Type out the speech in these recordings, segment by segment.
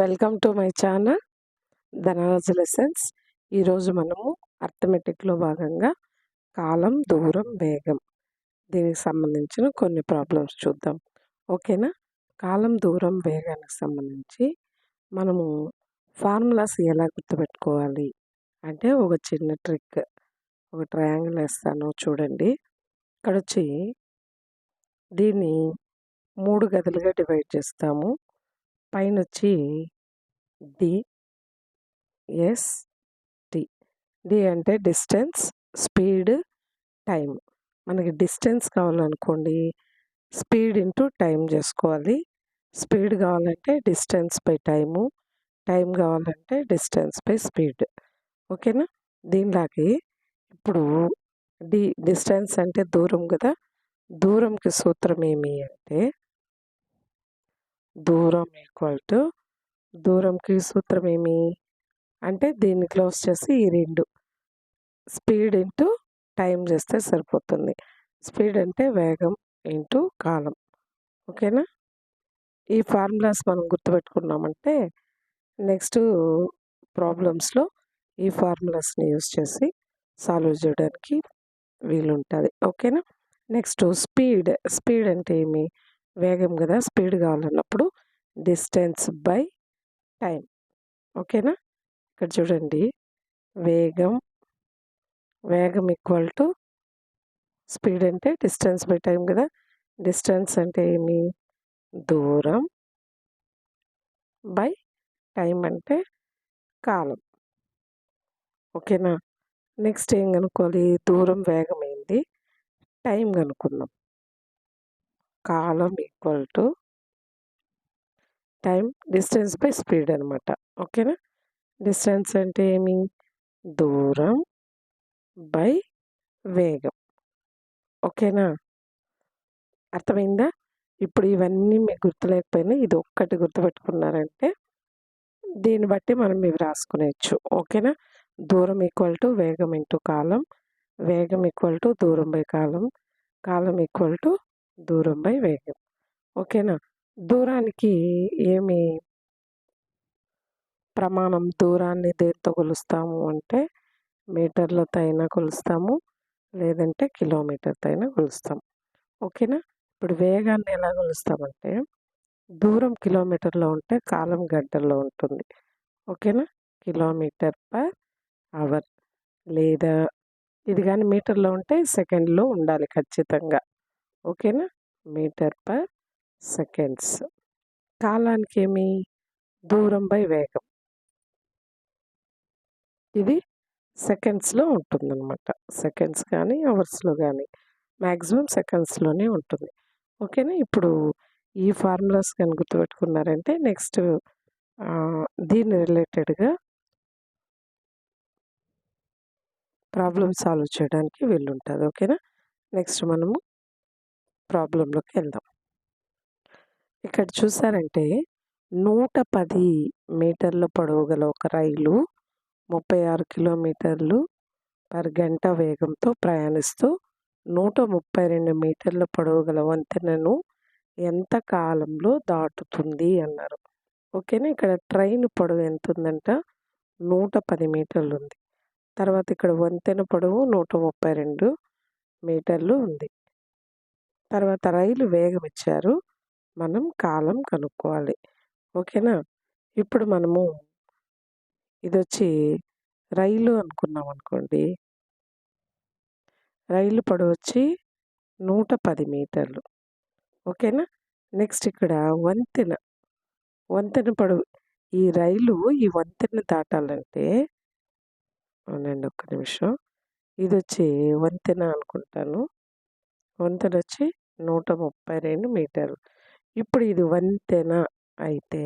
Welcome to my channel Dhanaraju lessons. ఈరోజు మనము అర్థమెటిక్లో భాగంగా కాలం దూరం వేగం దీనికి సంబంధించిన కొన్ని ప్రాబ్లమ్స్ చూద్దాం. ఓకేనా? కాలం దూరం వేగానికి సంబంధించి మనము ఫార్ములాస్ ఎలా గుర్తుపెట్టుకోవాలి అంటే ఒక చిన్న ట్రిక్ ఒక ట్రయాంగిల్ వేస్తాను చూడండి. ఇక్కడ వచ్చి దీన్ని మూడు గదులుగా డివైడ్ చేస్తాము. పైన వచ్చి డి. ఎస్. టి. డి అంటే డిస్టెన్స్ స్పీడ్ టైం మనకి డిస్టెన్స్ కావాలనుకోండి స్పీడ్ ఇంటూ టైం చేసుకోవాలి స్పీడ్ కావాలంటే డిస్టెన్స్ బై టైము టైం కావాలంటే డిస్టెన్స్ బై స్పీడ్. ఓకేనా? దీనిలాగే ఇప్పుడు డి డిస్టెన్స్ అంటే దూరం కదా దూరంకి సూత్రం ఏమి అంటే దూరం ఈక్వల్ టు దూరంకి సూత్రం ఏమి అంటే దీన్ని క్లోజ్ చేసి ఈ రెండు. స్పీడ్ ఇంటూ టైం చేస్తే సరిపోతుంది. స్పీడ్ అంటే వేగం ఇంటూ కాలం. ఓకేనా? ఈ ఫార్ములాస్ మనం గుర్తుపెట్టుకున్నామంటే నెక్స్ట్ ప్రాబ్లమ్స్లో ఈ ఫార్ములాస్ని యూస్ చేసి సాల్వ్ చేయడానికి వీలుంటుంది. ఓకేనా? నెక్స్ట్ స్పీడ్ స్పీడ్ అంటే ఏమి? వేగం కదా స్పీడ్ కావాలన్నప్పుడు డిస్టెన్స్ బై టైం ఓకేనా? ఇక్కడ చూడండి. వేగం వేగం ఈక్వల్ టు స్పీడ్ అంటే డిస్టెన్స్ బై టైం కదా. డిస్టెన్స్ అంటే ఏమి? దూరం బై టైం అంటే కాలం. ఓకేనా? నెక్స్ట్ ఏం కనుక్కోవాలి? దూరం వేగం టైం కనుక్కుందాం. కాలం equal to time distance by speed అనమాట ఓకేనా? డిస్టెన్స్ అంటే ఏమి? దూరం బై వేగం. ఓకేనా? అర్థమైందా? ఇప్పుడు ఇవన్నీ మీకు గుర్తులేకపోయినా ఇది ఒక్కటి గుర్తుపెట్టుకున్నారంటే దీన్ని బట్టి మనం ఇవి రాసుకునేచ్చు ఓకేనా? దూరం ఈక్వల్ టు వేగం ఇంటూ కాలం వేగం ఈక్వల్ టు దూరం బై కాలం కాలం ఈక్వల్ టు దూరం బై వేగం. ఓకేనా? దూరానికి ఏమి ప్రమాణం దూరాన్ని దేంతో కొలుస్తాము అంటే మీటర్లతో అయినా కొలుస్తాము లేదంటే కిలోమీటర్తో అయినా కొలుస్తాం. ఓకేనా? ఇప్పుడు వేగాన్ని ఎలా కొలుస్తామంటే దూరం కిలోమీటర్లో ఉంటే కాలం గంటల్లో ఉంటుంది. ఓకేనా? Kilometre per hour. లేదా ఇది కానీ మీటర్లో ఉంటే సెకండ్లో ఉండాలి ఖచ్చితంగా. ఓకేనా? Metre per seconds. కాలానికి ఏమి దూరం బై వేగం. ఇది సెకండ్స్లో ఉంటుందన్నమాట. సెకండ్స్ కానీ అవర్స్లో కానీ. మ్యాక్సిమం సెకండ్స్లోనే ఉంటుంది. ఓకేనా? ఇప్పుడు ఈ ఫార్ములాస్ కానీ గుర్తుపెట్టుకున్నారంటే నెక్స్ట్ దీని రిలేటెడ్గా ప్రాబ్లమ్ సాల్వ్ చేయడానికి వీలుంటుంది. ఓకేనా? నెక్స్ట్ మనము ప్రాబ్లంలోకి వెళ్దాం. ఇక్కడ చూసారంటే నూట పది మీటర్ల పొడవు గల ఒక రైలు ముప్పై ఆరు కిలోమీటర్లు పర్ గంట వేగంతో ప్రయాణిస్తూ నూట ముప్పై రెండు మీటర్ల పొడవు గల వంతెనను ఎంత కాలంలో దాటుతుంది అన్నారు. ఓకేనా? ఇక్కడ ట్రైన్ పొడవు ఎంత ఉందంట నూట పది మీటర్లు ఉంది. తర్వాత ఇక్కడ వంతెన పొడవు నూట ముప్పై రెండు మీటర్లు ఉంది. తర్వాత రైలు వేగం ఇచ్చారు. మనం కాలం కనుక్కోవాలి. ఓకేనా? ఇప్పుడు మనము ఇది వచ్చి రైలు అనుకున్నాం అనుకోండి. రైలు పొడవు వచ్చి నూట పది మీటర్లు. ఓకేనా? నెక్స్ట్ ఇక్కడ వంతెన. వంతెన పొడవు. ఈ రైలు ఈ వంతెన దాటాలంటే అవునండి ఒక్క నిమిషం. ఇది వచ్చి వంతెన అనుకుంటాను. వంతెన వచ్చి నూట ముప్పై రెండు మీటర్లు. ఇప్పుడు ఇది వంతెన అయితే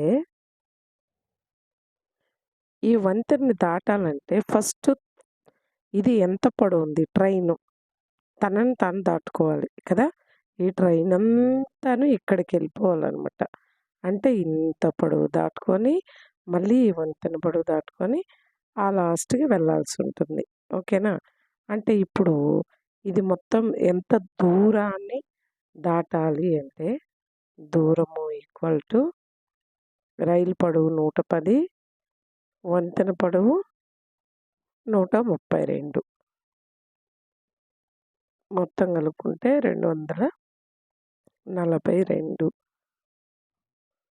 ఈ వంతెనని దాటాలంటే ఫస్ట్ ఇది ఎంత పొడవు ఉంది ట్రైను. తనని తను దాటుకోవాలి కదా? ఈ ట్రైన్ అంతాను ఇక్కడికి వెళ్ళిపోవాలన్నమాట అంటే ఇంత పొడవు దాటుకొని మళ్ళీ ఈ వంతెన పొడవు దాటుకొని ఆ లాస్ట్కి వెళ్ళాల్సి ఉంటుంది ఓకేనా? అంటే ఇప్పుడు ఇది మొత్తం ఎంత దూరాన్ని దాటాలి అంటే దూరము ఈక్వల్ టు రైలు పొడవు నూట పది వంతెన పొడవు నూట ముప్పై రెండు. మొత్తం కలుపుకుంటే రెండు వందల నలభై రెండు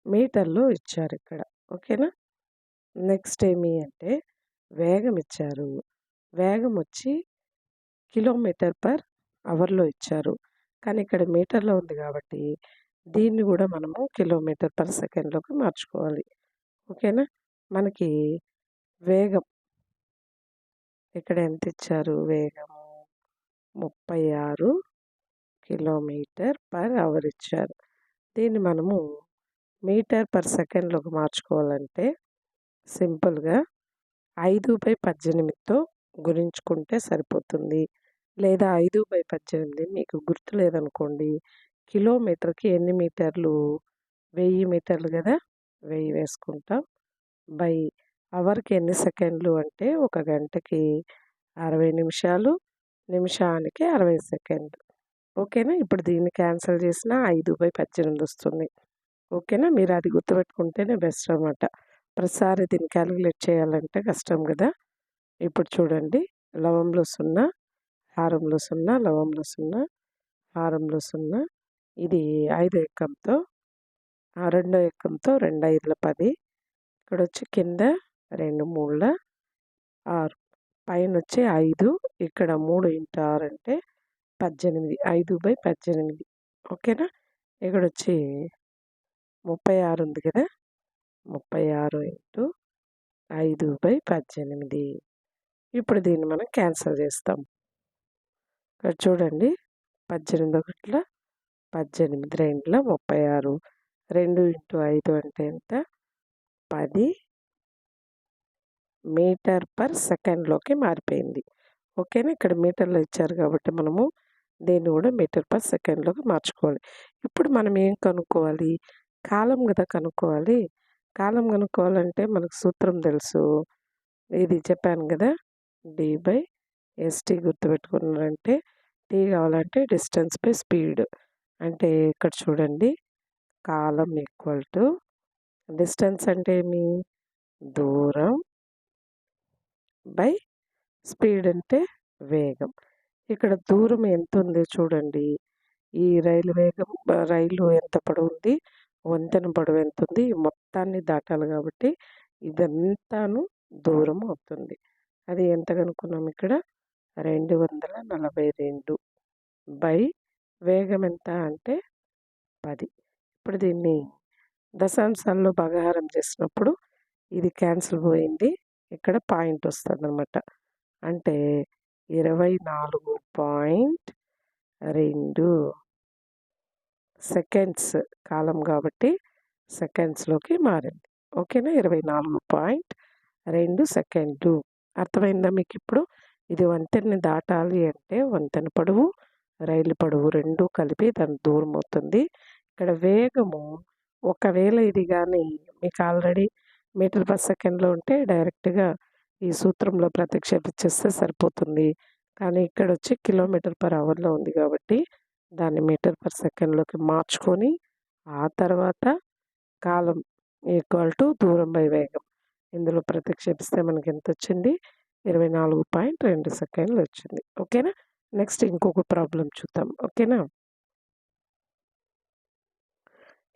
మీటర్లు ఇచ్చారు ఇక్కడ. ఓకేనా? నెక్స్ట్ ఏమి అంటే వేగం ఇచ్చారు. వేగం వచ్చి కిలోమీటర్ పర్ అవర్లో ఇచ్చారు. కానీ ఇక్కడ మీటర్లో ఉంది కాబట్టి దీన్ని కూడా మనము కిలోమీటర్ పర్ సెకండ్లోకి మార్చుకోవాలి. ఓకేనా? మనకి వేగం. ఇక్కడ ఎంత ఇచ్చారు? వేగము ముప్పై ఆరు కిలోమీటర్ పర్ అవర్ ఇచ్చారు. దీన్ని మనము మీటర్ పర్ సెకండ్లోకి మార్చుకోవాలంటే సింపుల్గా ఐదు బై పద్దెనిమిదితో గురించుకుంటే సరిపోతుంది. లేదా ఐదు బై పద్దెనిమిది మీకు గుర్తు లేదనుకోండి కిలోమీటర్కి ఎన్ని మీటర్లు? వెయ్యి మీటర్లు కదా! వెయ్యి వేసుకుంటాం. బై అవర్కి ఎన్ని సెకండ్లు అంటే ఒక గంటకి అరవై నిమిషాలు నిమిషానికి అరవై సెకండ్లు ఓకేనా? ఇప్పుడు దీన్ని క్యాన్సిల్ చేసిన ఐదు బై పద్దెనిమిది వస్తుంది. ఓకేనా? మీరు అది గుర్తుపెట్టుకుంటేనే బెస్ట్ అనమాట ప్రతిసారి దీన్ని క్యాలిక్యులేట్ చేయాలంటే కష్టం కదా! ఇప్పుడు చూడండి. లవంలో సున్నా హారంలో సున్నా లవంలో సున్నా హారంలో సున్నా ఇది ఐదు ఎక్కంతో ఆ రెండో ఎక్కంతో రెండు ఐదుల పది. ఇక్కడ వచ్చి కింద రెండు మూడుల ఆరు. పైన వచ్చి ఐదు ఇక్కడ మూడు ఇంటూ ఆరు అంటే పద్దెనిమిది. ఐదు బై పద్దెనిమిది. ఓకేనా? ఇక్కడ వచ్చి ముప్పై ఆరు ఉంది కదా? ముప్పై ఆరు ఇంటూ ఐదు బై పద్దెనిమిది. ఇప్పుడు దీన్ని మనం క్యాన్సిల్ చేస్తాం. ఇక్కడ చూడండి పద్దెనిమిది ఒకట్ల పద్దెనిమిది రెండుల ముప్పై ఆరు. రెండు ఇంటూ ఐదు అంటే ఎంత? పది మీటర్ పర్ సెకండ్లోకి మారిపోయింది. ఓకేనా? ఇక్కడ మీటర్లో ఇచ్చారు కాబట్టి మనము దీన్ని కూడా మీటర్ పర్ సెకండ్లోకి మార్చుకోవాలి. ఇప్పుడు మనం ఏం కనుక్కోవాలి? కాలం కదా కనుక్కోవాలి. కాలం కనుక్కోవాలంటే మనకు సూత్రం తెలుసు. ఇది చెప్పాను కదా? డి బై ఎస్టీ గుర్తుపెట్టుకున్నారంటే టీ కావాలంటే డిస్టెన్స్ బై స్పీడ్. అంటే ఇక్కడ చూడండి. కాలం ఈక్వల్ టు డిస్టెన్స్ అంటే ఏమి? దూరం బై స్పీడ్ అంటే వేగం. ఇక్కడ దూరం ఎంత ఉంది చూడండి. ఈ రైలు వేగం రైలు ఎంత పొడవుంది? వంతెన పొడవు ఎంత ఉంది మొత్తాన్ని దాటాలి కాబట్టి ఇదంతాను దూరం అవుతుంది. అది ఎంత కనుక్కున్నాం ఇక్కడ? రెండు వందల నలభై రెండు బై వేగం ఎంత అంటే పది. ఇప్పుడు దీన్ని దశాంశాల్లో భాగాహారం చేసినప్పుడు ఇది క్యాన్సిల్ పోయింది. ఇక్కడ పాయింట్ వస్తుంది అనమాట అంటే ఇరవై నాలుగు పాయింట్ రెండు సెకండ్స్ కాలం కాబట్టి సెకండ్స్లోకి మారింది. ఓకేనా? ఇరవై నాలుగు పాయింట్ రెండు సెకండ్లు. అర్థమైందా మీకు ఇప్పుడు? ఇది వంతెనని దాటాలి అంటే వంతెన పొడవు రైలు పొడవు రెండు కలిపి దాని దూరం అవుతుంది. ఇక్కడ వేగము ఒకవేళ ఇది కానీ మీకు ఆల్రెడీ మీటర్ పర్ సెకండ్లో ఉంటే డైరెక్ట్గా ఈ సూత్రంలో ప్రతిక్షేపించేస్తే సరిపోతుంది. కానీ ఇక్కడ వచ్చి కిలోమీటర్ పర్ అవర్లో ఉంది కాబట్టి దాన్ని మీటర్ పర్ సెకండ్లోకి మార్చుకొని ఆ తర్వాత కాలం ఈక్వల్ టు దూరం బై వేగం. ఇందులో ప్రతిక్షేపిస్తే మనకి ఎంత వచ్చింది? ఇరవై నాలుగు పాయింట్ రెండు సెకండ్లు వచ్చింది. ఓకేనా? నెక్స్ట్ ఇంకొక ప్రాబ్లం చూద్దాం. ఓకేనా?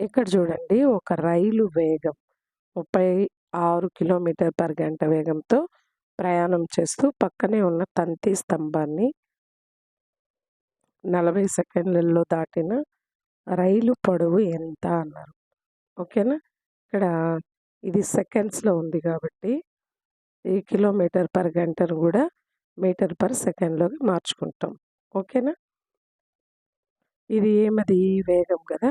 ఇక్కడ చూడండి ఒక రైలు వేగం ముప్పై ఆరు కిలోమీటర్ పర్ గంట వేగంతో ప్రయాణం చేస్తూ పక్కనే ఉన్న తంతి స్తంభాన్ని నలభై సెకండ్లలో దాటిన రైలు పొడవు ఎంత అన్నారు. ఓకేనా? ఇక్కడ ఇది సెకండ్స్లో ఉంది కాబట్టి ఈ కిలోమీటర్ పర్ గంటను కూడా మీటర్ పర్ సెకండ్లోకి మార్చుకుంటాం. ఓకేనా? ఇది ఏమది? వేగం కదా?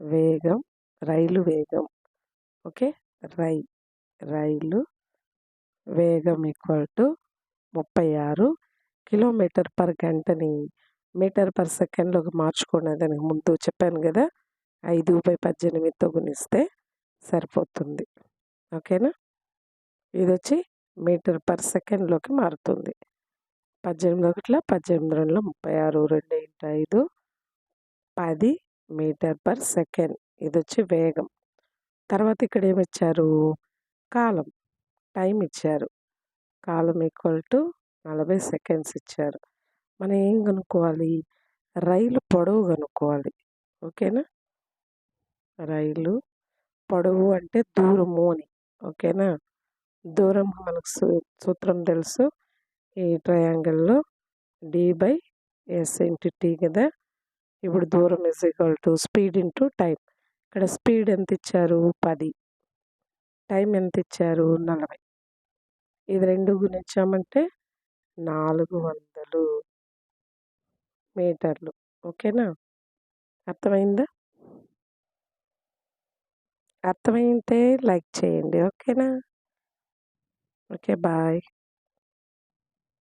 వేగం రైలు వేగం. ఓకే? రై రైలు వేగం ఈక్వల్ టు ముప్పై ఆరు కిలోమీటర్ పర్ గంటని మీటర్ పర్ సెకండ్లోకి మార్చుకోండి దానికి ముందు చెప్పాను కదా? ఐదు బై పద్దెనిమిదితో గుణిస్తే సరిపోతుంది. ఓకేనా? ఇది వచ్చి మీటర్ పర్ సెకండ్లోకి మారుతుంది. పద్దెనిమిది ఒకట్ల పద్దెనిమిది రెండులో ముప్పై ఆరు రెండు ఇంటూ ఐదు? పది మీటర్ పర్ సెకండ్. ఇది వచ్చి వేగం. తర్వాత ఇక్కడ ఏమిచ్చారు కాలం. టైం ఇచ్చారు. కాలం ఈక్వల్ టు నలభై సెకండ్స్ ఇచ్చారు. మనం ఏం కనుక్కోవాలి రైలు పొడవు కనుక్కోవాలి ఓకేనా? రైలు పొడవు అంటే దూరము అని. ఓకేనా? దూరం మనకు సూ సూత్రం తెలుసు. ఈ ట్రయాంగిల్లో D by S into T కదా. ఇప్పుడు దూరం is equal to speed into time ఇక్కడ స్పీడ్ ఎంత ఇచ్చారు? పది. టైం ఎంత ఇచ్చారు? నలభై. ఇది రెండు గుణించామంటే నాలుగు వందలు మీటర్లు. ఓకేనా? అర్థమైందా? అర్థమైతే లైక్ చేయండి. ఓకేనా? Okay bye